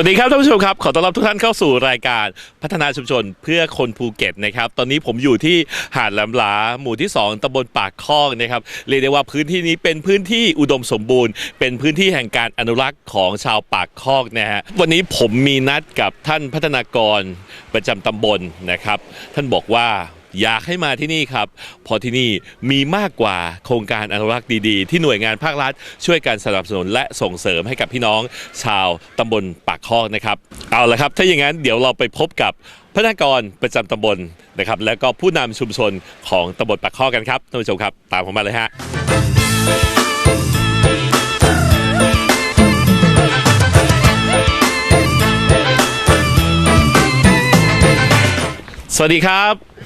วัสดีครับท่านผู้ชมครับ ขอต้อนรับทุกท่านเข้าสู่รายการพัฒนาชุมชนเพื่อคนภูเก็ตนะครับ ตอนนี้ผมอยู่ที่หาดแหลมหลาหมู่ที่ 2ตำบลปากคอกนะครับเรียกได้ว่าพื้นที่นี้เป็นพื้นที่อุดมสมบูรณ์ เป็นพื้นที่แห่งการอนุรักษ์ของชาวปากคอกนะฮะวันนี้ผมมีนัดกับท่านพัฒนากรประจำตำบลนะครับ ท่านบอกว่า อยากให้มาที่นี่ครับเพราะที่นี่มีมากกว่าโครงการอนุรักษ์ดีๆ ที่หน่วยงานภาครัฐ ช่วยกันสนับสนุนและส่งเสริมให้กับพี่น้องชาวตำบลปากคอกนะครับ เอาละครับ ถ้าอย่างนั้นเดี๋ยวเราไปพบกับพนักงานประจำตำบลนะครับ แล้วก็ผู้นำชุมชนของตำบลปากคอกกันครับท่านผู้ชมครับ ตามผมมาเลยฮะสวัสดีครับ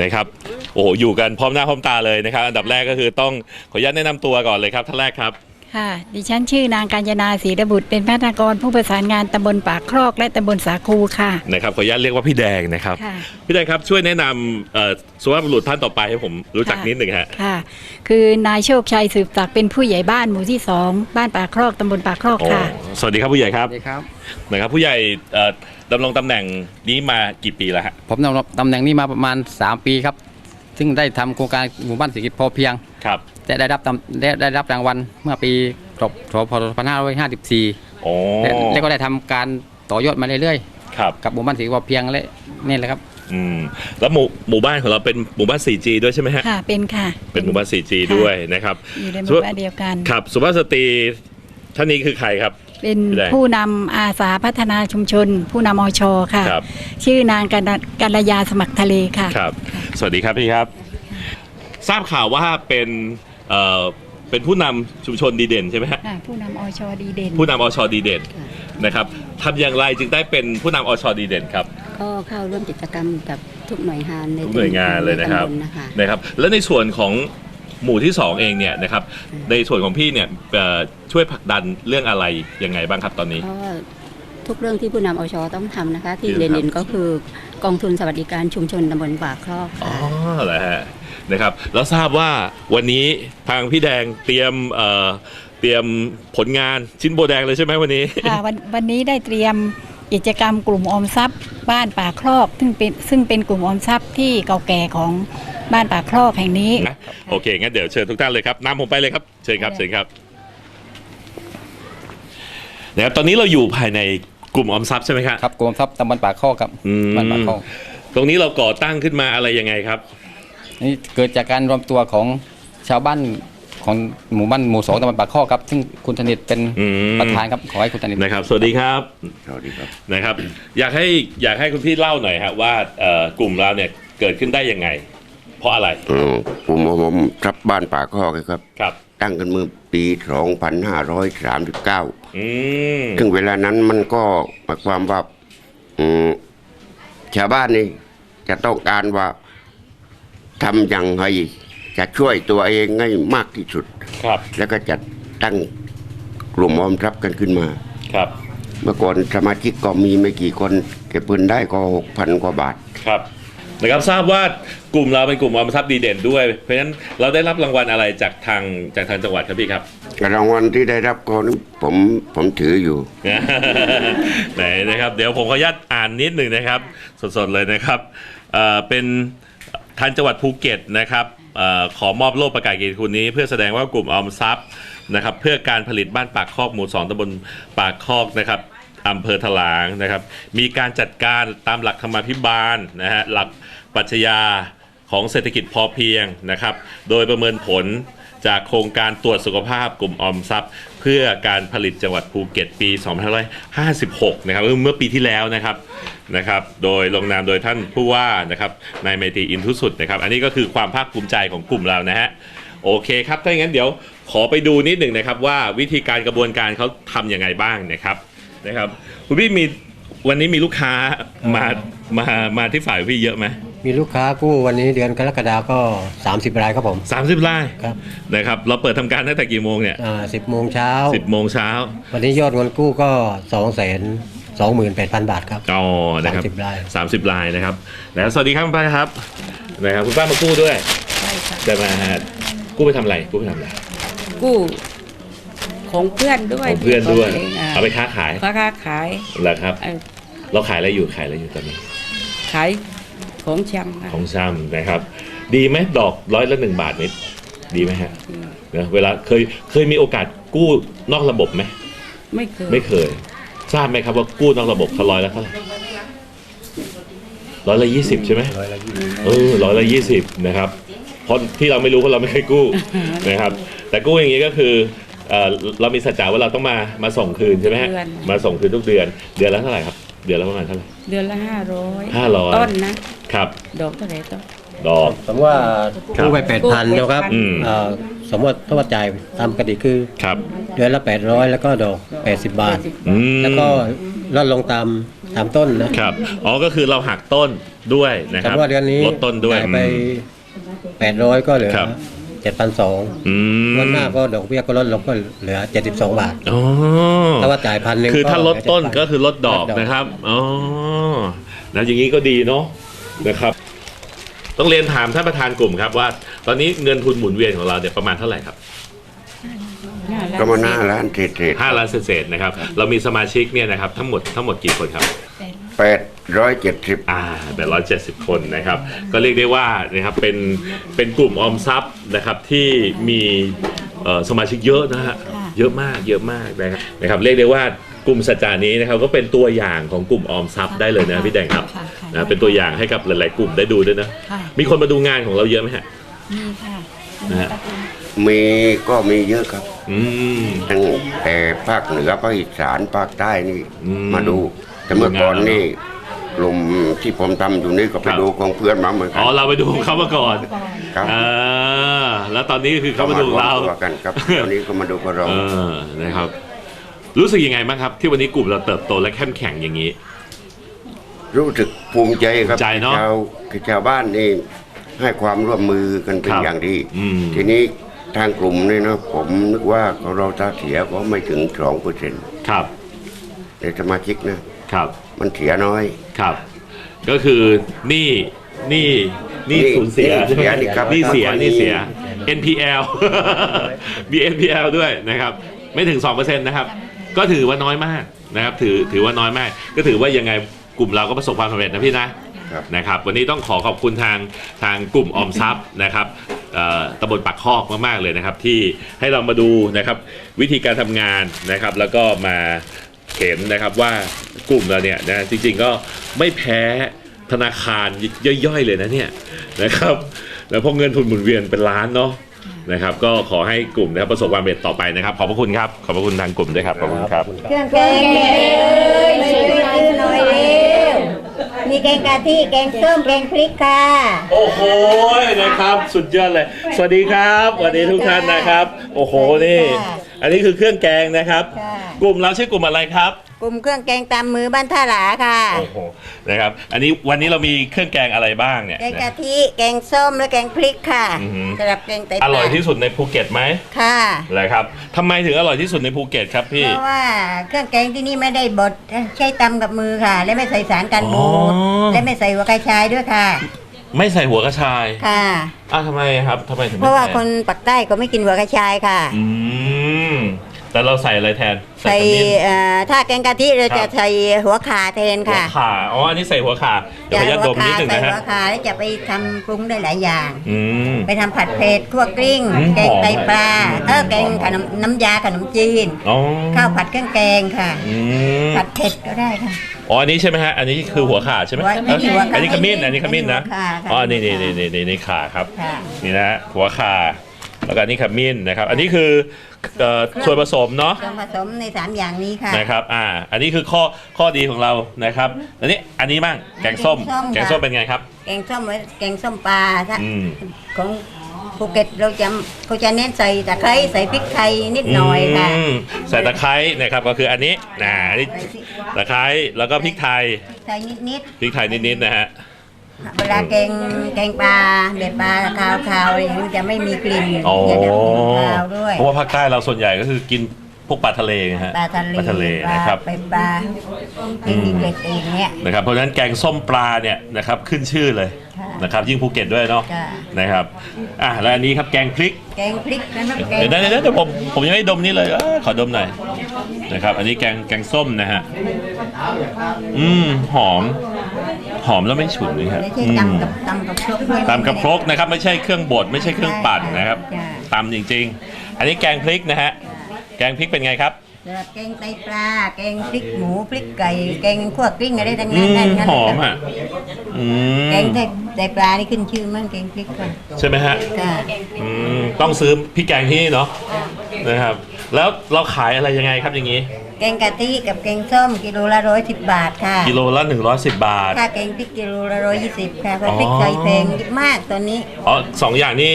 นะครับโอ้โหอยู่กันพร้อมหน้าพร้อมตาเลยนะครับ อันดับแรกก็คือต้องขออนุญาตแนะนำตัวก่อนเลยครับท่านแรกครับ ค่ะดิฉันชื่อนางกาญจนาศรีระบุตรเป็นพัฒนากรผู้ประสานงานตำบลปากครอกและตำบลสาคูค่ะ นะครับขออนุญาตเรียกว่าพี่แดงนะครับ ค่ะ พี่แดงครับช่วยแนะนำเอ่อสุภาพบุรุษท่านต่อไปให้ผมรู้จักค่ะ นิดหนึ่งฮะค่ะ คือนายโชคชัยสืบศักดิ์เป็นผู้ใหญ่บ้านหมู่ที่สองบ้านปากครอกตำบลปากครอกโอ้ค่ะ สวัสดีครับผู้ใหญ่ครับสวัสดีครับนะครับผู้ใหญ่เอ่อ ดำรงตำแหน่งนี้มากี่ปีแล้วฮะผมดำรงตำแหน่งนี้มาประมาณ 3 ปีครับ ซึ่งได้ทำโครงการหมู่บ้านเศรษฐกิจพอเพียงครับและได้รับตำได้ได้รับรางวัลเมื่อปีจบพ2554โอ้และและก็ได้ทำการต่อยอดมาเรื่อยครับๆ กับหมู่บ้านเศรษฐกิจพอเพียงและนี่แหละครับ อืมแล้วหมู่หมู่บ้านของเราเป็นหมู่บ้าน 4G ด้วยใช่ไหมฮะ ค่ะ เป็นค่ะเป็นหมู่บ้าน 4G ด้วยนะครับ อยู่ในหมู่บ้านเดียวกัน ครับสุภาพสตรีท่านนี้คือใครครับ เป็นได้ผู้นำอาสาพัฒนาชุมชน ผู้นำอชค่ะ ครับ ชื่อนางกัลกัลยาสมัครทะเลค่ะ ครับ สวัสดีครับพี่ครับ ทราบข่าวว่าเป็นเอ่อเป็นผู้นำชุมชนดีเด่นใช่ไหมฮะ ค่ะผู้นำอชดีเด่น ผู้นำอชดีเด่นนะครับทำอย่างไรจึงได้เป็นผู้นำอชดีเด่นครับ ก็เข้าร่วมกิจกรรมกับทุกหน่วยงานในทุกหน่วยงานเลยนะครับใตำลนะคะ นะครับ แล้วในส่วนของ หมู่ที่สองเองเนี่ยนะครับในส่วนของพี่เนี่ยเอ่อช่วยผลักดันเรื่องอะไรยังไงบ้างครับตอนนี้ ก็ทุกเรื่องที่ผู้นำอชต้องทำนะคะ ที่ที่ต้องทำเด่นๆก็คือกองทุนสวัสดิการชุมชนตำบลปากครอกอ๋อค่ะ เหรอฮะนะครับแล้วทราบว่าวันนี้ทางพี่แดงเตรียมเอ่อเตรียมผลงานชิ้นโบแดงเลยใช่ไหมวันนี้ ค่ะวันวันนี้ได้เตรียม กิจกรรมกลุ่มออมทรัพย์ บ้านป่าครอกซึ่งเป็นซึ่งเป็นกลุ่มออมทรัพย์ที่เก่าแก่ของบ้านป่าครอกแห่งนี้ นะโอเคงั้นเดี๋ยวเชิญทุกท่านเลยครับนำผมไปเลยครับเชิญครับเชิญครับนะครับตอนนี้เราอยู่ภายในกลุ่มออมทรัพย์ใช่ไหมครับ ครับกรมทรัพย์ตำบลปากข้อครับอืม บ้านปากข้อตรงนี้เราก่อตั้งขึ้นมาอะไรยังไงครับ นี่เกิดจากการรวมตัวของชาวบ้าน ของหมู่บ้านหมู่สองตำบลปากข้อครับ ซึ่งคุณธนิตเป็นอืม ประธานครับ ขอให้คุณธนิต นะครับ สวัสดีครับ สวัสดีครับ นะครับ อยากให้อยากให้คุณพี่เล่าหน่อยครับว่าเอ่อกลุ่มเราเนี่ยเกิดขึ้นได้ยังไง เพราะอะไร เออผมผมรับบ้านป่าข้อกครับ ครับ ตั้งกันเมื่อปี 2539 อืมซึ่งเวลานั้นมันก็หมายความว่าอืมชาวบ้านนี่จะต้องการว่าทำอย่างไร จะช่วยตัวเองให้มากที่สุด ครับ แล้วก็จัดตั้งกลุ่มออมทรัพย์กันขึ้นมา ครับ เมื่อก่อนสมาชิกก็มีไม่กี่คนเก็บเงินได้ก็หกพันกว่าบาท ครับ นะครับทราบว่ากลุ่มเราเป็นกลุ่มออมทรัพย์ดีเด่นด้วย เพราะฉะนั้นเราได้รับรางวัลอะไรจากทางจากทางจังหวัดครับพี่ครับ รางวัลที่ได้รับก็ผมผมถืออยู่ ไหนนะครับ เดี๋ยวผมขออนุญาตอ่านนิดหนึ่งนะครับ สดๆเลยนะครับเอ่อเป็นทางจังหวัดภูเก็ตนะครับเออ ขอมอบโล่ประกาศเกียรติคุณนี้เพื่อแสดงว่ากลุ่มออมทรัพย์นะครับเพื่อการผลิตบ้านปากคอกหมู่สองตำบลปากคอกนะครับอำเภอถลางนะครับ มีการจัดการตามหลักธรรมาภิบาลนะฮะหลักปรัชญาของเศรษฐกิจพอเพียงนะครับ โดยประเมินผลจากโครงการตรวจสุขภาพกลุ่มออมทรัพย์ พื่อการผลิตจังหวัดภูเก็ตปี2556 นะครับเมื่อปีที่แล้วนะครับนะครับ โดยลงนามโดยท่านผู้ว่านะครับนายเมตีอินทุสุดนะครับ อันนี้ก็คือความภาคภูมิใจของกลุ่มเรานะฮะโอเคครับ ถ้าอย่างนั้นเดี๋ยวขอไปดูนิดหนึ่งนะครับว่าวิธีการกระบวนการเขาทำยังไงบ้างนะครับนะครับคุณพี่มีวันนี้มีลูกค้ามามามาที่ฝ่ายพี่เยอะไหม มีลูกค้ากู้วันนี้เดือนกรกฎาก็ 30รายครับผมสามสิบรายครับ นะครับเราเปิดทำการตั้งแต่กี่โมงเนี่ยอ่าสิบโมงเช้าสิบโมงเช้าวันนี้ยอดเงินกู้ก็2 2 8 0 0 0บาทครับ อ๋อนะครับ30รายสามสิบลายนะครับแล้วสวัสดีครับคุณป้าครับนะครับคุณป้ามากู้ด้วยใช่ค่ะจะมากู้ไปทำอะไรกู้ไปทำอะไรกู้โคของเพื่อนด้วยของเพื่อนด้วยขงองเอาไปค้าขายค้าขายแล้วครับ เอ่อเราขายอะไรอยู่ขายอะไรอยู่ตอนนี้ขาย ของชำค่ะ ของซ้ำนะครับ ดีไหมดอกร้อยละหนึ่งบาทนิดดีไหมฮะเนอะเวลาเคยเคยมีโอกาสกู้นอกระบบไหมไม่เคยไม่เคย ทราบไหมครับว่ากู้นอกระบบเขาร้อยละเท่าไหร่ร้อยละยี่สิบใช่ไหม ร้อยละยี่เออร้อยละยี่สิบนะครับเพราะที่เราไม่รู้เพราะเราไม่เคยกู้ นะครับ แต่กู้อย่างนี้ก็คือเอ่อเรามีสัจจะว่าเราต้องมามาส่งคืนใช่ไหมฮะมาส่งคืนทุกเดือน เดือนละเท่าไหร่ครับ เดือนละประมาณเท่าไหร่ เดือนละห้าร้อยห้าร้อยต้นนะ ครับ ดอกเท่าไหร่ต้น ดอก สมมติว่าครับกู้ไปแปดพันกู้นะครับอืม เอ่อสมมติถ้าว่าจ่ายตามปกติคือ ครับ เดือนละแปดร้อยแล้วก็ดอกแปดสิบบาท อืม แล้วก็ลดลงตามตามต้นนะครับ อ๋อ ก็คือเราหักต้นด้วยนะคสมรับมติว่าเดือนนี้ลดต้นด้วยจ่ายไปแปดร้อยก็เหลือ ครับเจ็ดพันสองอืมวันหน้าก็ดอกเบี้ยก็ลดลงก็เหลือเจ็ดสิบสองบาทอ๋อถ้าว่าจ่ายพันหนึ่งคือถ้าลดต้นก็เหลืคือลดดอกลดดอกนะครับอ๋อแล้วอย่างนี้ก็ดีเนาะนะครับ ต้องเรียนถามท่านประธานกลุ่มครับว่า ตอนนี้เงินทุนหมุนเวียนของเราเนี่ยประมาณเท่าไหร่ครับก็มาหน้าร้านเทรดเทรดห้าล้านเศษๆนะครับ เรามีสมาชิกเนี่ยนะครับทั้งหมดทั้งหมดกี่คนครับ แปดร้อยเจ็ดสิบอ่าแปดร้อยเจ็ดสิบคนนะครับ ก็เรียกได้ว่านะครับเป็นเป็นกลุ่มออมทรัพย์นะครับที่มีเอ่อสมาชิกเยอะนะฮะค่ะเยอะมากเยอะมากนะครับนะครับเรียกได้ว่ากลุ่มสัจจานี้นะครับก็เป็นตัวอย่างของกลุ่มออมทรัพย์ได้เลยนะพี่แดงครับค่ะค่ะนะเป็นตัวอย่างให้กับหลาย ๆ กลุ่มได้ดูด้วยนะค่ะ มีคนมาดูงานของเราเยอะไหมฮะ มีค่ะนะฮะ มีก็มีเยอะครับ อืม ตั้งแต่ภาคเหนือภาคอีสานภาคใต้นี่อืม มาดู แต่เมื่อก่อนดูงานแล้วนี่กลุ่มที่ผมทำอยู่นี่ก็ไปครับ ดูของเพื่อนมาเหมือนกัอ๋อเราไปดูเขามาก่อนครับ อ่าแล้วตอนนี้คือเขามาดูเราวมตัวกันครับ ตอนนี้ก็มาดูกับเรา เออนะครับ รู้สึกยังไงบ้างครับ ที่วันนี้กลุ่มเราเติบโตและเข้มแข็งอย่างนี้ รู้สึกภูมิใจครับภูมิใจเนอะชาวคือชาวบ้านนี่ให้ความร่วมมือกันเป็นครับอย่างดี อืม ทีนี้ทางกลุ่มนี่นะผมนึกว่าของเราถ้าเสียก็ไม่ถึงสองเปอร์เซ็นต์ครับ ในสมาชิกนะ ครับมันเสียน้อย ครับ ก็คือหนี่นี่นี่หนี้สูญเสียหนี้เสียนี่ครับหนี่เสียแล้วก็หนี่เสียหนี้ NPL มี NPL ด้วยนะครับ ไม่ถึง 2%นะครับ ก็ถือว่าน้อยมากนะครับ ถือถือว่าน้อยมาก ก็ถือว่ายังไงกลุ่มเราก็ประสบความสำเร็จนะพี่นะครับ นะครับ วันนี้ต้องขอขอบคุณทางทางกลุ่มออมทรัพย์นะครับเอ่อตำบลปากคอกมากๆเลยนะครับ ที่ให้เรามาดูนะครับวิธีการทำงานนะครับ แล้วก็มา เห็นนะครับว่ากลุ่มเราเนี่ยนะจริงๆก็ไม่แพ้ธนาคารย่อยๆเลยนะเนี่ยนะครับแล้วพอเงินทุนหมุนเวียนเป็นล้านเนาะนะครับ ก็ขอให้กลุ่มนะครับประสบความสำเร็จต่อไปนะครับ ขอบพระคุณครับ ขอบพระคุณทางกลุ่มด้วยครับขอบคุณครับเครื่องแกงเลยช่วยซื้อหน่อยเร็วมีแกงกะทิแกงส้มแกงพริกค่ะโอ้โหนะครับ สุดยอดเลย สวัสดีครับสวัสดีทุกท่านนะครับ โอ้โหนี่อันนี้คือเครื่องแกงนะครับ ค่ะ กลุ่มเราชื่อกลุ่มอะไรครับ กลุ่มเครื่องแกงตามมือบ้านท่าหลาค่ะ โอ้โห นะครับ อันนี้วันนี้เรามีเครื่องแกงอะไรบ้างเนี่ย แกงกะทิ แกงส้ม และแกงพริกค่ะอือหือ สำหรับแกงไตปลาอร่อยที่สุดในภูเก็ตไหมค่ะเลยครับทำไมถึงอร่อยที่สุดในภูเก็ตครับพี่ เพราะว่าเครื่องแกงที่นี่ไม่ได้บดใช้ตำกับมือค่ะ และไม่ใส่สารกันบูอ๋ดอและไม่ใส่หัวกระชายด้วยค่ะ ไม่ใส่หัวกระชายค่ะ อ้าวทำไมครับทำไมถึงเพไม่ราะว่าใส่คนปักใต้ก็ไม่กินหัวกระชายค่ะ อืม แต่เราใส่อะไรแทนใส่ขมิ้น เอ่อถ้าแกงกะทิเราครัจะบ ใส่หัวขาแทนหัวค่ะขาอ๋ออันนี้ใส่หัวขาเดี๋ยวขออนุญาตดมนิดหนึ่งใส่นะหัฮะวขาแล้วจะไปทำปรุงได้หลายอย่าง อืม ไปทำผัดเผ็ดคั่วกลิ้ง อืมแกงไตปลาหอมเออแกงขนมน้ำยาขนมจีน อ๋อข้าวผัดเครื่องแกงค่ะ อืมผัดเผ็ดก็ได้ค่ะ อ๋ออันนี้ใช่ไหมฮะอันนี้คือหัวขาใช่ไหมหัวไม่มีหัวขาอันนี้ขมิ้นอันนี้ขมิ้นนะอันนี้หัวขาค่ะอ๋อนี่นี่นี่นี่นี่นี่ขาครับค่ะ นี่นะฮะหัวขาแล้วก็อันนี้ขมิ้นนะครับ อันนี้คือ เอ่อส่วนผสมเนาะส่วนผสมในสามอย่างนี้ค่ะ นะครับอ่าอันนี้คือข้อข้อดีของเรานะครับอันนี้อันนี้บ้างแกงส้มแกแกงงส้ส้มมเป็นไงครับ แกงส้มไว้แกงส้มปลาถ้าอืม ของภูเก็ตเราจะเขาจะเน้นใส่ตะไคร้ใส่พริกไทยนิดหน่อยค่ะ มใส่ตะไคร้นะครับก็คืออันนี้นะอันนี้ใส่พริกตะไคร้แล้วก็พริกไทยใส่นิดพริกไทยนิดๆนะฮะๆ เวลาแกงแกงปลาเด็ดปลาคาวๆอะไรอย่างนี้จะไม่มีกลิ่นอ๋อจะได้กลิ่นคาวด้วย เพราะว่าภาคใต้เราส่วนใหญ่ก็คือกิน พวกปลาทะเลนะฮะปลาทะเลปลาทะเลปลานะครับไปปลาที่มีเกล็ดเองเนี่ย นะครับเพราะฉะนั้นแกงส้มปลาเนี่ยนะครับขึ้นชื่อเลยค่ะนะครับยิ่งภูเก็ตด้วยเนาะจ้ะนะครับอะแล้วอันนี้ครับแกงพริกแกงพริกนะน้ำแกงเดี๋ยวนะเดี๋ยวนะเดี๋ยวผมผมยังไม่ดมนี่เลยเอ้ยขอดมหน่อยนะครับอันนี้แกงแกงส้มนะฮะอืมหอม หอมแล้วไม่ฉุนเลยครับไม่ใช่อืมตำกับตำกับครกด้วยตำกระพรกนะครับ ไม่ใช่เครื่องบดไม่ใช่เครื่องปั่นนะครับจ้ะตำจริง ๆ อันนี้แกงพริกนะฮะ แกงพริกเป็นไงครับ แกงไตปลา แกงพริกหมูพริกไก่แกงขั่วกลิ้งอะไรทั้งอืนั้นมนั่นหอมอะอืมแกงไตไตปลานี่ขึ้นชื่อมั่งแกงพริกค่ะใช่ไหมฮะจ้ะอืมต้องซื้อพริกแกงที่นี่เนาะนะครับ แล้วเราขายอะไรยังไงครับอย่างนี้ แกงกะทิกับแกงส้มกิโลละร้อยสิบบาทค่ะกิโลละ110บาทถ้าแกงพริกกิโลละร้อยยี่สิบค่ะเพราะอ๋อพริกไทยแพงมากตอนนี้อ๋อสองอย่างนี่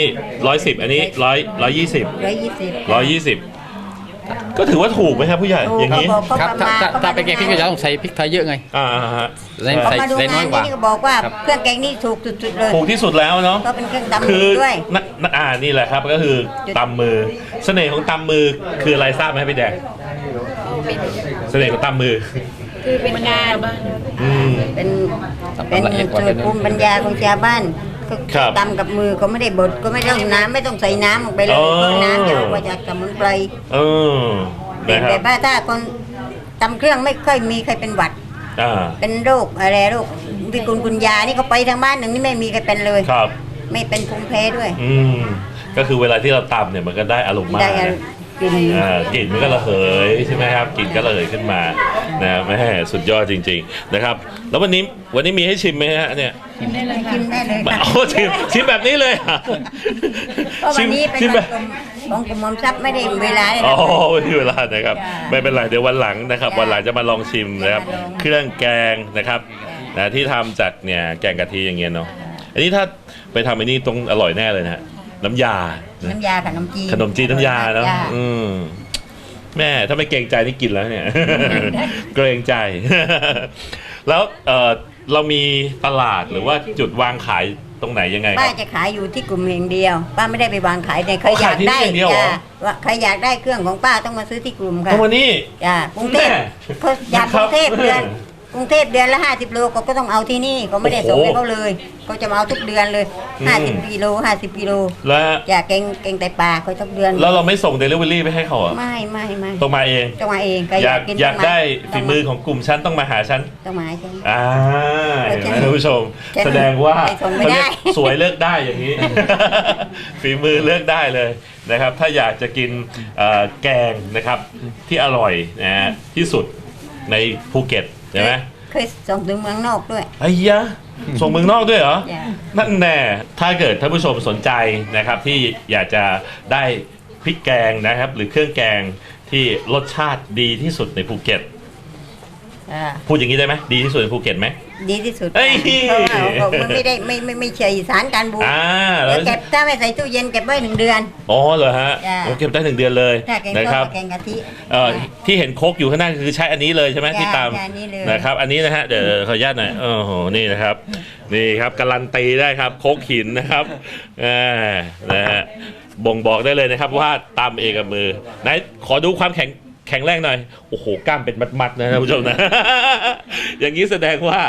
ร้อยสิบอันนี้ร้อยร้อยยี่สิบร้อยยี่สิบร้อยยี่สิบ ก็ถือว่าถูกไหมครับผู้ใหญ่อย่างนี้ครับถ้าถ้าถ้าเป็นแกงพริกก็จะต้องใส่พริกไทยเยอะไง อ่าฮะใส่เขาใส่มาดูใส่น้งาอยนกว่า นี่ก็บอกว่าครับ เครื่องแกงนี่ถูกสุดๆเลยถูกที่สุดแล้วเนาะ ก็เป็นเครื่องตำคือด้วยนนอ่านี่แหละครับก็คือตำมือ เสน่ห์ของตำมือคืออะไรทราบไหมพี่แดงเสน่ห์ของตำมือ คือเป็นการ อืมเป็นตำเป็นละเอียดกว่าสูตรภูมิปัญญาของชาวบ้าน ก็ครับ ตำกับมือก็ไม่ได้บดก็ไม่ต้องน้ำไม่ต้องใส่น้ำลงไปเลยอ๋อ เพราะน้ำจะออกมาจากสมุนไพรเออแต่นะคแต่รับว่าถ้าคนตำเครื่องไม่ค่อยมีใครเป็นหวัด อ่าเป็นโรคอะไรโรควิกุลกุญยานี่เขาไปทางบ้านหนึ่งนี่ไม่มีใครเป็นเลย ครับ ไม่เป็นภูมิแพ้ด้วย อืมก็คือเวลาที่เราตำเนี่ยมันก็ได้อารมณ์มากได้นะ กลิ่นอ่ากลิ่นมันก็ระเหยใช่ไหมครับกลิ่นก็ระเหยขึ้นมานะแม่สุดยอดจริง ๆนะครับ แล้ววันนี้วันนี้มีให้ชิมไหมฮะเนี่ยกินได้เลยค่ะโอ้ชิมชิมแบบนี้เลยเหรอเพราะวันนี้เป็นชิมวัแบนบกรมของกรมออมทรัพย์ไม่ได้เวลาเลยอ๋นะอไม่มีเวลานะครับ จ้ะไม่เป็นไรเดี๋ยววันหลังนะครับ จ้ะวันหลังจะมาลองชิมนะครับ จะมาลอง เครื่องแกงนะครับนะที่ทำจากเนี่ยแกงกะทิอย่างเงี้ยเนาะอันนี้ถ้าไปทำอันนี้ตรงอร่อยแน่เลยนะฮะ น้ำยานะน้ำยาขนมจีนขนมจีนน้ำยาเนาะจ้อืมแม่ถ้าไม่เกรงใจนี่กินแล้วเนี่ย เกรงใจ แล้วเออเรามีตลาดหรือว่าจุดวางขายตรงไหนยังไงคป้ารับ จะขายอยู่ที่กลุ่มแห่งเดียว ป้าไม่ได้ไปวางขายในใครอยากได้ขายที่นี่อย่างเดียวเหรอ จ้ะว่าใครอยากได้เครื่องของป้าต้องมาซื้อที่กลุ่มค่ะตรงวันนี้จ้ากรุงเทพแม่เขาอยากคกรับรุงเทพเดือน กรุงเทพเดือนละห้าสิบโลเขาก็ต้องเอาที่นี่เขาไม่ได้ส่งโอ้โหให้เขาเลย เขาจะมาเอาทุกเดือนเลยอืห้ามสิบกิโลห้าสิบกิโลแล้วอยากเก่งเก่งไตปลาเขาทุกเดือนแล้วเราไม่ส่งเดลิเวอรี่ไปให้เขาเหรอไม่ไม่ไม่ต้องมาเอง ต้องมาเองใครอยากกินอยากต้งได้ต้ฝีงมือของกลุ่มฉันต้องมาหาฉัน ต้องมาใช่ไหมอ่าเห็นไหมใช่ท่านผู้ชมใช่แสดงว่าไม่ทนไม่ได้ เขาเรียกสวยเลือกได้อย่างนี้ ฝีมือเลือกได้เลยนะครับ ถ้าอยากจะกินเอ่อแกงนะครับที่อร่อยนะฮะที่สุดในภูเก็ตใช่ไหม เคยส่งถึงเมืองนอกด้วย ไอ้ยะส่งเมืองนอกด้วยเหรอ จ้ะ นั่นแน่ ถ้าเกิดท่านผู้ชมสนใจนะครับ ที่อยากจะได้พริกแกงนะครับ หรือเครื่องแกงที่รสชาติดีที่สุดในภูเก็ตอ่าพูดอย่างนี้ได้ไหมดีที่สุดในภูเก็ตไหม ดีที่สุดเอ้ย เพราะว่าเขามันไม่ได้ไม่ไม่ไม่ใช่สารการบูดอ่าแล้แล้ววเก็บถ้าไม่ใส่ตู้เย็นเก็บไว้หนึ่งเดือน อ๋อเหรอฮะจ้ะ โอเก็บได้หนึ่งเดือนเลยถ้าแกงนะส้มครับกับแกงกะทิเอ่อที่เห็นโคกอยู่ข้างหน้าคือใช้อันนี้เลยใช่ไหมจ้ะที่ตามจ้ะนี่เลย นะครับ อันนี้นะฮะเดี๋ยวขออนุญาตหน่อยโอ้โหนี่นะครับนี่ครับการันตีได้ครับโคกหินนะครับอ่านะฮะบ่งบอกได้เลยนะครับว่าตามเองกับมือไหนขอดูความแข็ง แข็งแรงหน่อย โอ้โห กล้ามเป็นมัดๆนะท่านผู้ชมนะ อย่างนี้แสดงว่า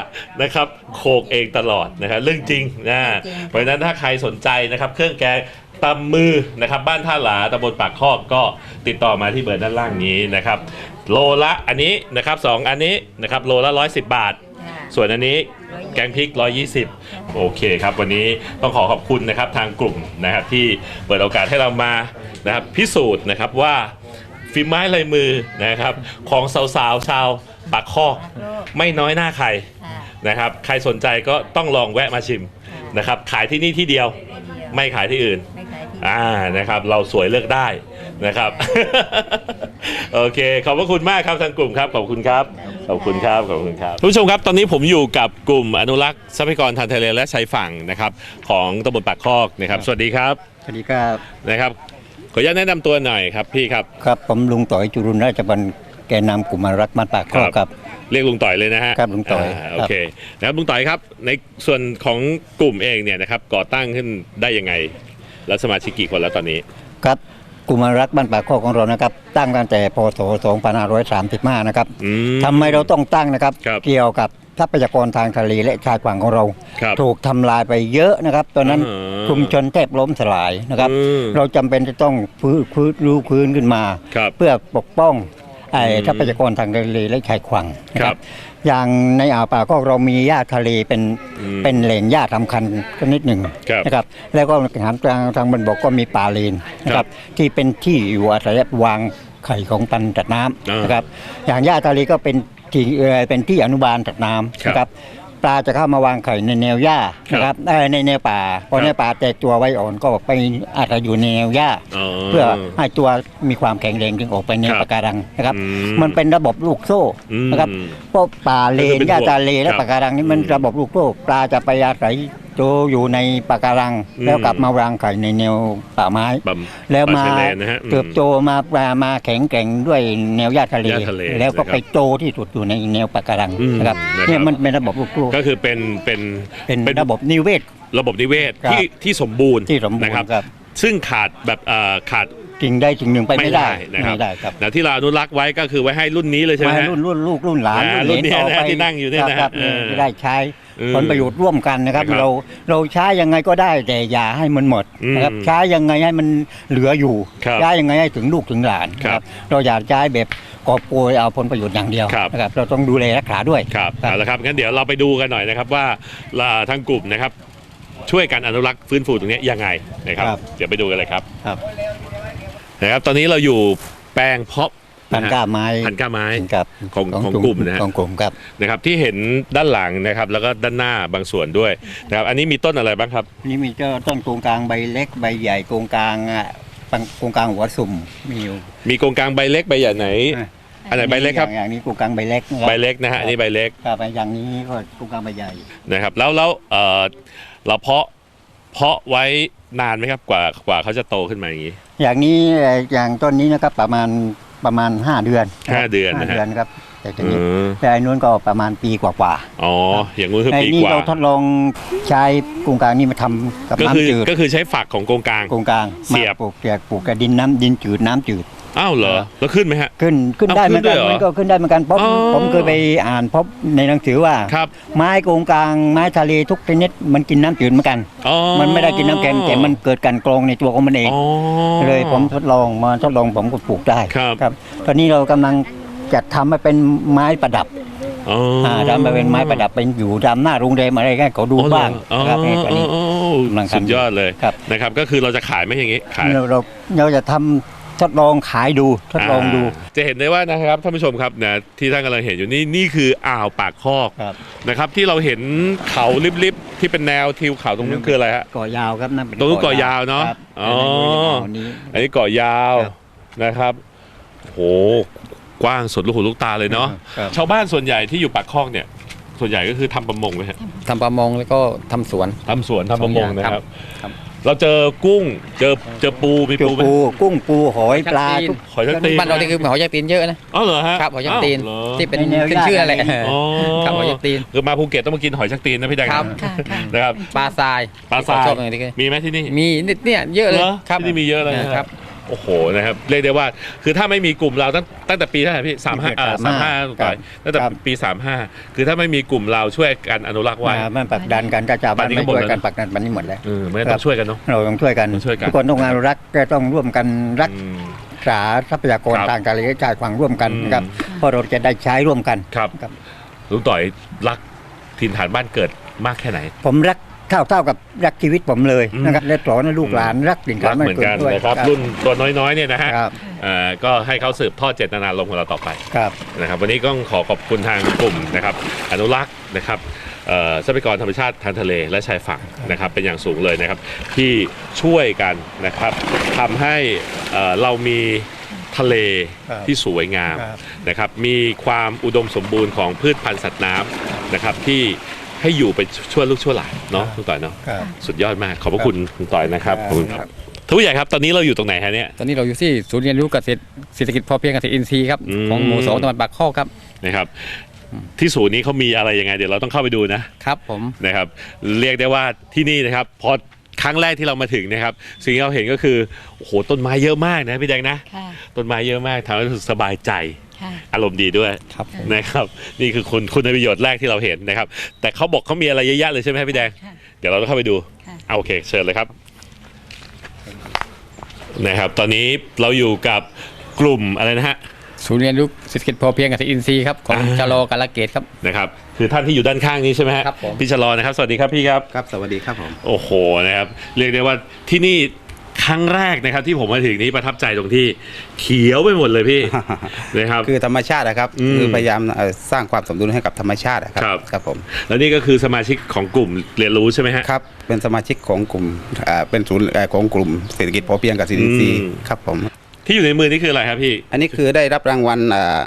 นะครับโขกเองตลอดนะครับเรื่องจริงนะ เพราะฉะนั้นถ้าใครสนใจนะครับ เครื่องแกงตำมือนะครับบ้านท่าหลาตำบลปากคอกก็ติดต่อมาที่เบอร์ด้านล่างนี้นะครับ โลละอันนี้นะครับสองอันนี้นะครับโลละร้อยสิบบาทอ่าส่วนอันนี้แกงพริก 120 โอเคครับ วันนี้ต้องขอขอบคุณนะครับทางกลุ่มนะครับที่เปิดโอกาสให้เรามานะครับพิสูจน์นะครับว่า ฝีไม้ลายมือนะครับ ของสาวๆชาวปากคอกไม่น้อยหน้าใครค่ะนะครับ ใครสนใจก็ต้องลองแวะมาชิมนะครับ ขายที่นี่ที่เดียวไม่ขายที่อื่นไม่ขายที่อ่านะครับ เราสวยเลือกได้นะครับ โอเค ขอบพระคุณมากครับทางกลุ่มครับ ขอบคุณครับ ขอบคุณครับ ขอบคุณครับผู้ชมครับ ตอนนี้ผมอยู่กับกลุ่มอนุรักษ์ทรัพยากรทางทะเลและชายฝั่งนะครับ ของตำบลปากคอกนะครับ สวัสดีครับ สวัสดีครับ นะครับ ขออนุญาตแนะนำตัวหน่อยครับพี่ครับ ครับผมลุงต่อยจุรุนราชบันแกนนำกลุ่มอนุรักษ์บ้านปากครอบครับ เรียกลุงต่อยเลยนะฮะครับลุงต่อยาครับ โอเคนะครับลุงต่อยครับในส่วนของกลุ่มเองเนี่ยนะครับก่อตั้งขึ้นได้ยังไง แล้วสมาชิกกี่คนแล้วตอนนี้ ครับกลุ่มอนุรักษ์บ้านป่าข้อของเรานะครับ ตั้งตั้งแต่พศ2535 นะครับอืมทำไมเราต้องตั้งนะครับ ครับ เกี่ยวกับ ทรัพยากรทางทะเลและชายฝั่งของเรา ครับถูกทำลายไปเยอะนะครับ ตอนนั้นอ่าชุมชนแทบล้มสลายนะครับ อืมเราจำเป็นจะต้องฟื้นฟื้นรู้พื้นขึ้นมา ครับเพื่อปกป้องไอ้อืมทรัพยากรทางทะเลและชายฝั่งนะคครัรับบอย่างในอ่าวป่าก็เรามีหญ้าทะเลเป็นอืมเป็นแหล่งหญ้าสำคัญชนิดหนึ่งครับ นะครับ แล้วก็ทางทางทางบนบกก็มีป่าเลนนะคครัรับบที่เป็นที่อยู่อาศัยวางไข่ของปันตัดน้อ่าำนะครับอย่างหญ้าทะเลก็เป็น ที่เอ่อเป็นที่อนุบาลตัดน้ำครับนะครับปลาจะเข้ามาวางไข่ในแนวหญ้านะครับเอ่อในแนวป่าพอครับแนวป่าแตกตัวไว้อ่อนก็ไปอาศัยอยู่ในแนวหญ้าอ๋อเพื่อให้ตัวมีความแข็งแรงถึงออกไปในครับปะการังนะครับอืมมันเป็นระบบลูกโซ่อืมนะครับเพราะป่าเลก็คือนเป็นหญ้าทะเลและครับปะการังนี่มันอืมระบบลูกโซ่ปลาจะไปอาศัย ตัวอยู่ในปะการัง อืมแล้วกลับมาวางไข่ในแนวป่าไม้แบบแล้วมาป่ชยเลนนะฮะอืมเติบโตมาปลามาแข็งแกร่งด้วยแนวหญ้าทะเล หญ้าทะเลแล้วก็นะครับไปโตที่สุดอยู่ในแนวปะการังอืมนะครับนะครับ เนี่ยมันเป็นระบบลูกโซ่ก็คือเป็นเป็นเป็นระบบนิเวศ ระบบนิเวศครับที่ที่สมบูรณ์ที่สมบูรณ์นะครับ ครับ ซึ่งขาดแบบเอ่อขาด จริงได้จริงหนึ่งไปไม่ได้นะครับ ไม่ได้ครับนะที่เราอนุรักษ์ไว้ก็คือไว้ให้รุ่นนี้เลยใช่ไหมมาฮะ รุ่นรุ่นลูกรุ่นหลานอ่ารุ่นเหลนรุ่นเนี้ยต่อนะไปที่นั่งอยู่เนี่ยนะครับเออจะได้ใช้อืม ผลประโยชน์ร่วมกันนะครับนะครับ เราเราใช้ยังไงก็ได้แต่อย่าให้มันหมดนะครับอืมใช้ยังไงให้มันเหลืออยู่ครับใช้ยังไงให้ถึงลูกถึงหลานครับเราอยากใช้แบบกอบโกยเอาผลประโยชน์อย่างเดียวครับนะครับเราต้องดูแลรักษาด้วยครับเอาละครับงั้นเดี๋ยวเราไปดูกันหน่อยนะครับว่าล่ะทางกลุ่มนะครับ ช่วยกันอนุรักษ์ฟื้นฟูตรงนี้ยังไงนะครับครับ เดี๋ยวไปดูกันเลยครับครับนะครับตอนนี้เราอยู่แปลงเพาะ พันธุ์กล้าไม้พันธุ์กล้าไม้ครับของของกลุ่มนะฮะของกลุ่มครับนะครับ ที่เห็นด้านหลังนะครับ แล้วก็ด้านหน้าบางส่วนด้วยนะครับ อันนี้มีต้นอะไรบ้างครับ นี่มีเจ้าต้นโกงกลางใบเล็กใบใหญ่โกงกลางอะปังโกงกลางหัวสุ่มมีอยู่มีโกงกลางใบเล็กใบใหญ่ไหนอะอันไหนใบเล็กครับอย่างอย่างนี้โกงกลางใบเล็กนะครับใบเล็กนะฮะอันนี้ใบเล็กครับอย่างนี้ก็โกงกลางใบใหญ่นะครับ แล้วแล้วเออเราเพาะเพาะไว้นานไหมครับกว่ากว่าเขาจะโตขึ้นมาอย่างนี้ อย่างนี้เอ่ออย่างต้นนี้นะครับประมาณ ประมาณ 5 เดือนห้าเดือนนะฮะ ห้าเดือนครับ แต่ตัวอืนี้มแต่อันนู้นก็ประมาณปีกว่าอ๋อ อย่างงู้นๆคือไอ้ปีนี่กว่า เราทดลองใช้กรุงกลางนี่มาทำกับก็คือน้ำจืดก็คือใช้ฝักของโกงกลาง กรุงกลางเสียบ มาปลูกเสียบปลูกกับดินน้ำดินจืดน้ำจืด อ้าวเหรอแล้วขึ้นไหมฮะ ขึ้นขึ้นเอาได้เหมือนกันขึ้นด้วยเหรอมันก็ขึ้นได้เหมือนกันเพราะอ๋อผมเคยไปอ่านพบในหนังสือว่าครับไม้โกงกลางไม้ทะเลทุกชนิดมันกินน้ำจืดเหมือนกันอ๋อมันไม่ได้กินน้ำเค็มแต่มันเกิดการกรองในตัวของมันเองอ๋อเลยผมทดลองมาทดลองผมก็ปลูกได้ครับ ตอนนี้เรากำลังจัดทำให้เป็นไม้ประดับอ๋ออ่าทำมาเป็นไม้ประดับเป็นอยู่ตามหน้าโรงแรมอะไรก็เขาดูอ๋อเหรอบ้างอ๋อนะครับในตอนนี้อ๋อกำลังทำสุดยอดเลยครับนะครับ ก็คือเราจะขายไหมอย่างนี้ขายเราเราเราจะทำ ทดลองขายดูทดลองดูาจะเห็นได้ว่านะครับท่านผู้ชมครับนะที่ท่านกำลังเห็นอยู่นี่นี่คืออ่าวปากคอกครับ นะครับ ที่เราเห็นเขาริบๆที่เป็นแนวทิวเขาตรงนั้นคืออะไรฮะเกาะยาวครับนั่นเป็นตรงนู้นเกาะยาวเนอะครับอ๋อ อันนี้ อันนี้เกาะยาวครับนะครับโหกว้างสุดลูกหูลูกตาเลยเนาะครับ ชาวบ้านส่วนใหญ่ที่อยู่ปากคอกเนี่ย ส่วนใหญ่ก็คือทำประมงไหมฮะทำประมงแล้วก็ทำสวน ทำสวนทำประมงนะครับ ครับ เราเจอกุ้ง เจอเจอปูมีเจอปูไหมปูกุ้งปูหอยปลาทุก หอยชักตีนบ้านเรานี่คือหอยยายตีนเยอะนะอ๋อเหรอฮะครับหอยยายตีนอ้าวเหรอที่เป็นในแนวขึ้นชื่ออะไรย่านอ๋อครับหอยยายตีนคือมาภูเก็ตต้องมากินหอยชักตีนนะพี่แดงครับค่ะค่ะ นะครับ ปลาทรายปลาทรายชอบอย่างนี้ก็มีไหมที่นี่มีนิดเนี่ยเยอะเลยเหรอครับที่นี่มีเยอะเลยนะคครัรับบ โอ้โหนะครับเรียกได้ว่าคือถ้าไม่มีกลุ่มเราตั้งตั้งแต่ปีเท่าไหร่พี่สามห้าสามห้าครัต่อบยตั้งแต่ครับปีสามห้าคือถ้าไม่มีกลุ่มเราช่วยกันอนุรักษ์ไว้มามันผลักดันกันกระจายป่านนี้ก็ไม่ช่วยหมดแล้วกันผลักดันปันนี้หมดแล้วเออไม่ต้องช่วยกันเนาะเราต้องช่วยกันต้องช่วยกันทุกคนต้องงานรักก็ต้องร่วมกันรักอืมษาทรัพยากรครับทางทะเลและชายฝั่งร่วมกันอืมนะครับเพราะเราจะได้ใช้ร่วมกันครับครับลุงต่อยรักถิ่นฐานบ้านเกิดมากแค่ไหน ผมรัก เท่าเท่ากับรักชีวิตผมเลยอืมนะครับและสอนให้ลูกหลานรักสิ่งรักเหมือนกันด้วยนะครับ รุ่นตัวน้อยๆเนี่ยนะฮะครับเอ่อก็ให้เขาสืบทอดเจตนารมณ์ของเราต่อไป ครับ นะครับวันนี้ก็ขอขอบคุณทางกลุ่มนะครับอนุรักษ์นะครับเอ่อทรัพยากรธรรมชาติทางทะเลและชายฝั่งนะครับเป็นอย่างสูงเลยนะครับที่ช่วยกันนะครับทำให้เอ่อเรามีทะเลครับที่สวยงามครับ นะครับมีความอุดมสมบูรณ์ของพืชพันธุ์สัตว์น้ำนะครับที่ ให้อยู่ไปชั่วลูกชั่วหลานเนาะคุณต่อยเนาะครับสุดยอดมากขอบพระคุณคุณต่อยนะครับครับขอบคุณครับทุกใหญ่ครับตอนนี้เราอยู่ตรงไหนฮะเนี่ย ตอนนี้เราอยู่ที่ศูนย์เรียนรู้เกษตรเศรษฐกิจพอเพียงเกษตรอินทรีย์ครับอืม ของหมู่สองตะวันปากข้อครับนะครับ ที่ศูนย์นี้เขามีอะไรยังไงเดี๋ยวเราต้องเข้าไปดูนะ ครับผม นะครับเรียกได้ว่าที่นี่นะครับพอครั้งแรกที่เรามาถึงนะครับสิ่งที่เราเห็นก็คือโอ้โหต้นไม้เยอะมากนะพี่แดงนะค่ะ ต้นไม้เยอะมากทำให้รู้สึกสบายใจค่ะ อารมณ์ดีด้วยครับนะครับ นี่คือคุณคุณประโยชน์แรกที่เราเห็นนะครับ แต่เขาบอกเขามีอะไรเยอะแยะเลยใช่ไหมครับพี่แดงค่ะเดี๋ยวเราต้องเข้าไปดูค่ะเอาโอเคเชิญเลยครับนะครับ ตอนนี้เราอยู่กับกลุ่มอะไรนะฮะศูนย์เรียนรู้เศรษฐกิจพอเพียงกับอินทรีย์ครับของอ่าชะลอกาลเกตครับนะครับคือท่านที่อยู่ด้านข้างนี้ใช่ไหมฮะครับผมพี่ชะลอนะครับ สวัสดีครับพี่ครับครับ สวัสดีครับผมโอ้โหนะครับ เรียกได้ว่าที่นี่ ครั้งแรกนะครับ ที่ผมมาถึงนี้ประทับใจตรงที่เขียวไปหมดเลยพี่ นะครับ คือธรรมชาตินะครับอืมคือพยายามเอ่อสร้างความสมดุลให้กับธรรมชาติอะครัครับ ครับผมแล้วนี่ก็คือสมาชิกของกลุ่มเรียนรู้ใช่ไหมฮะ ครับเป็นสมาชิกของกลุ่มอ่าเป็นศูนย์เอ่อของกลุ่มเศรษฐกิจพอเพียงกับสินทรีย์อืม ครับผม ที่อยู่ในมือนี่คืออะไรครับพี่ อันนี้คือได้รับรางวัลอ่า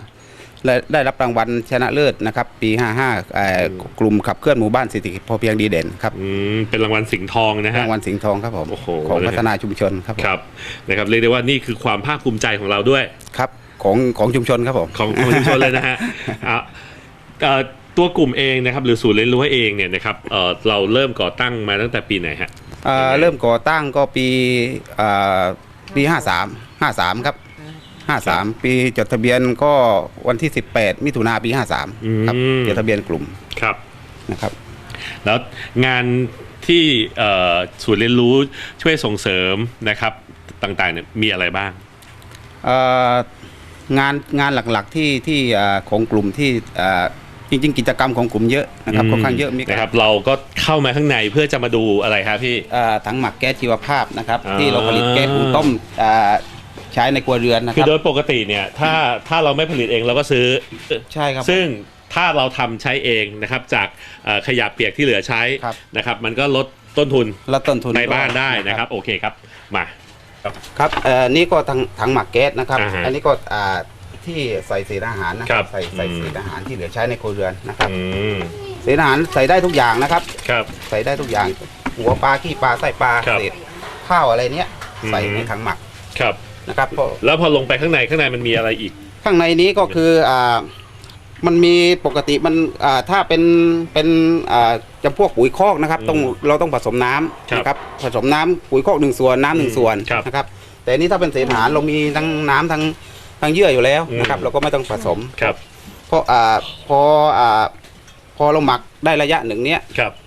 ได้ได้รับรางวัลชนะเลิศนะครับปี 55เอ่อกลุ่มขับเคลื่อนหมู่บ้านเศรษฐกิจพอเพียงดีเด่นครับอืมเป็นรางวัลสิงห์ทองนะฮะรางวัลสิงห์ทองครับผมโอ้โหของพัฒนาชุมชนครับผมครับนะครับเรียกได้ว่านี่คือความภาคภูมิใจของเราด้วยครับของของชุมชนครับผมของของชุมชนเลยนะฮะอะเอ่อตัวกลุ่มเองนะครับหรือศูนย์เรียนรู้เองเนี่ยนะครับเอ่อเราเริ่มก่อตั้งมาตั้งแต่ปีไหนฮะเอ่อเริ่มก่อตั้งก็ปีเอ่อปี 53 53 ครับ 53 ปีจดทะเบียนก็วันที่ 18 มิถุนาปี 53 ครับอืมจดทะเบียนกลุ่มครับนะครับ แล้วงานที่เอ่อศูนย์เรียนรู้ช่วยส่งเสริมนะครับต่างๆเนี่ยมีอะไรบ้างเอ่องานงานหลักๆที่ที่เอ่อของกลุ่มที่เอ่อจริงๆ กิจกรรมของกลุ่มเยอะนะครับค่อนข้างเยอะมีนะครับ เราก็เข้ามาข้างในเพื่อจะมาดูอะไรครับพี่เอ่อถังหมักแก๊สชีวภาพนะครับอ่าที่เราผลิตแก๊สหุงต้มเอ่อ ใช้ในครัวเรือนนะคคือรับโดยปกติเนี่ยถ้าถ้าเราไม่ผลิตเองเราก็ซื้อ ใช่ครับ ซึ่งถ้าเราทำใช้เองนะครับจากเอ่อขยะเปียกที่เหลือใช้ครับ นะครับมันก็ลดต้นทุนลดต้นทุนในบ้านได้นะครับ โอเคครับมา ครับเอ่อนี่ก็ถังถังหมักแก๊สนะครับ อ่าฮะอันนี้ก็อ่าที่ใส่เศษอาหารนะคครัรับบใส่ใส่อืม เศษอาหารที่เหลือใช้ในครัวเรือนนะครับอืมเศษอาหารใส่ได้ทุกอย่างนะครับ ครับ ใส่ได้ทุกอย่างหัวปลาขี้ปลาไส้ปลาครับเศษข้าวอะไรเนี้ยอืมใส่ในถังหมัก ครับ นะครับเพราะแล้วพอลงไปข้างในข้างในมันมีอะไรอีก ข้างในนี้ก็คืออ่ามันมีปกติมันอ่าถ้าเป็นเป็นอ่าจำพวกปุ๋ยคอกนะครับอืมต้องเราต้องผสมน้ำครับนะครับผสมน้ำปุ๋ยคอกหนึ่งส่วนน้ำหนึ่งส่วนครับนะครับแต่อันนี้ถ้าเป็นเศษอาหารเรามีทั้งน้ำทั้งทั้งเยื่ออยู่แล้วนะครับ อืม เราก็ไม่ต้องผสมครับ เพราะอ่าพออ่าพอเราหมักได้ระยะหนึ่งเนี้ย ครับอ่า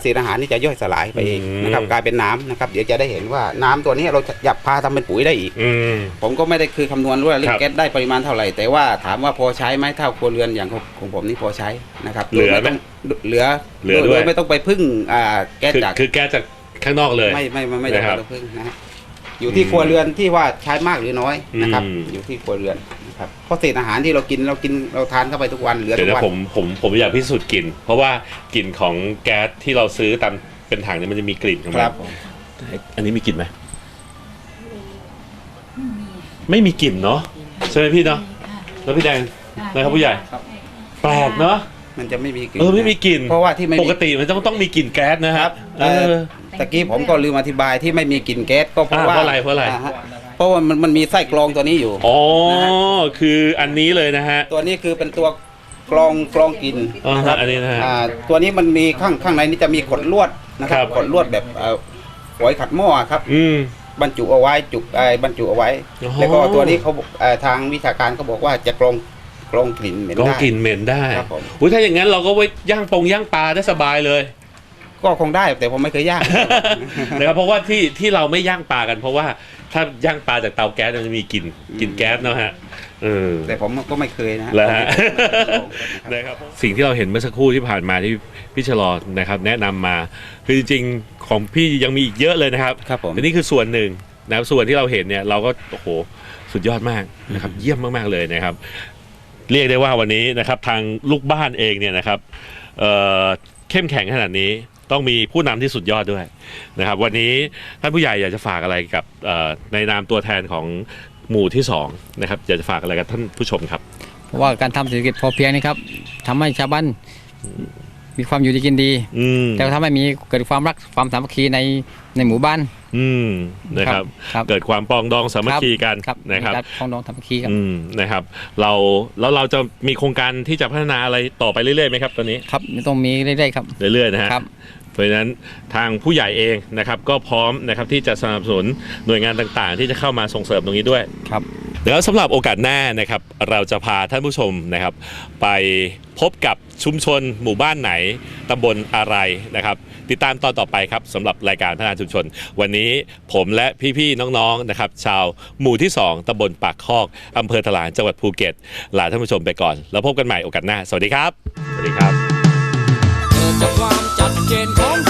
เศษอาหารนี่จะย่อยสลายไปเองอืมนะครับกลายเป็นน้ำนะครับ เดี๋ยวจะได้เห็นว่าน้ำตัวนี้เราจะหยับพาทำเป็นปุ๋ยได้อีกอืมผมก็ไม่ได้คือคำนวณว่าเรื่อครังบแก๊สได้ปริมาณเท่าไหร่ แต่ว่าถามว่าพอใช้ไหมเท่าครัวเรือนอย่างของของผมนี่พอใช้นะครับเหลือไหมโดยไม่ต้องเหลือเหลือด้วยโไม่ต้องไปพึ่งอ่าแก๊สคือจากคือแก้จากข้างนอกเลยไม่ไม่ไม่ไม่นะครับต้องไปพึ่งนะฮะ อยู่ที่ครัวเรือนที่ว่าใช้มากหรือน้อยนะครับ อืม อยู่ที่ครัวเรือนนะครับเพราะเศษอาหารที่เรากินเรากินเราทานเข้าไปทุกวันเหลือเดี๋ยทุวกนะวันผมผมผมอยากพิสูจน์กลิ่น เพราะว่ากลิ่นของแก๊สที่เราซื้อตามเป็นถังเนี่ยมันจะมีกลิ่นของคมัรันบผมอันนี้มีกลิ่นไหมไม่มีกลิ่นเนาะใช่ไหมพี่เนาะแล้วพี่แดงนะครับผู้ใหญ่ครับแปลกเนาะ มันจะไม่มีกลิ่นเออไม่มีกลิ่นเพราะว่าที่ไม่มี ปกติมันต้องต้องมีกลิ่นแก๊สนะคครัรับบเอเอ่ออ ตะกี้ผมก็ลืมอธิบายที่ไม่มีกลิ่นแก๊สก็เพราะอ่าว่าเพราะอะไรเพราะอะไร ฮเพราะว่ามันมันมีไส้กรองตัวนี้อยู่ อ๋อนะฮะคืออันนี้เลยนะฮะ ตัวนี้คือเป็นตัวกรองกรองกลิ่นอ๋อนะครับอันนี้นะฮะอ่าตัวนี้มันมีข้างข้างในนี่จะมีขดลวดนะครัครับ บขดลวดแบบเอ่อฝอยขัดหม้อครับ อืม บรรจุเอาไว้จุกไอ้บรรจุเอาไว้ อ๋อ แล้วก็ตัวนี้เขาบอกเอ่อทางวิชาการเขาบอกว่าจะกรอง กรองกลิ่นเหม็นก็ได้ กลิ่นเหม็นได้ครับผม อุ้ยถ้าอย่างนั้นเราก็ไว้ย่างปงย่างปลาได้สบายเลย ก็คงได้แต่ผมไม่เคยย่าง นะครับเพราะว่าที่ที่เราไม่ย่างปลากัน เพราะว่าถ้าย่างปลาจากเตาแก๊สมันจะมีกลิ่นกลิ่นแก๊สเนาะฮะเออ แต่ผมก็ไม่เคยนะฮะแล้วฮะ ผมไม่เคยลองนะครับนะครับ สิ่งที่เราเห็นเมื่อสักครู่ที่ผ่านมาที่พี่ชะลอนะครับ แนะนำมา คือจริงๆของพี่ยังมีอีกเยอะเลยนะครับครับผมอันนี้คือส่วนหนึ่งนะครับส่วนที่เราเห็นเนี่ยเราก็โอ้โหสุดยอดมากนะครับ เยี่ยมมากๆเลยนะครับ เรียกได้ว่าวันนี้นะครับทางลูกบ้านเองเนี่ยนะครับเอ่อเข้มแข็งขนาดนี้ต้องมีผู้นำที่สุดยอดด้วยนะครับ วันนี้ท่านผู้ใหญ่อยากจะฝากอะไรกับเอ่อในนามตัวแทนของหมู่ที่สองนะครับอยากจะฝากอะไรกับท่านผู้ชมครับ เพราะว่าการทำเศรษฐกิจพอเพียงนี่ครับทำให้ชาวบ้านมีความอยู่ดีกินดีอืมแต่ทำให้มีเกิดความรักความสามัคคีในในหมู่บ้าน อืมนะครับ ครับเกิดความปรองดองสามัคคีกันครับนะครับมีกาพ้องน้องสามัคคีครับอืมนะครับ เราแล้วเราจะมีโครงการที่จะพัฒนาอะไรต่อไปเรื่อยๆไหมครับตอนนี้ครับต้องมีเรื่อยๆครับเรื่อยๆนะฮะครับเพราะฉะนั้นทางผู้ใหญ่เองนะครับ ก็พร้อมนะครับที่จะสนับสนุนหน่วยงานต่างๆ ที่จะเข้ามาส่งเสริมตรงนี้ด้วยครับแล้วสำหรับโอกาสหน้านะครับ เราจะพาท่านผู้ชมนะครับ ไปพบกับชุมชนหมู่บ้านไหนตำบลอะไรนะครับ ติดตามตอนต่อไปครับสำหรับรายการพัฒนาชุมชน วันนี้ผมและพี่ๆน้องๆนะครับชาวหมู่ที่ 2ตำบลปากคอกอำเภอถลางจังหวัดภูเก็ตลาท่านผู้ชมไปก่อน แล้วพบกันใหม่โอกาสหน้า สวัสดีครับ สวัสดีครับ เกิจความจัดเจนของ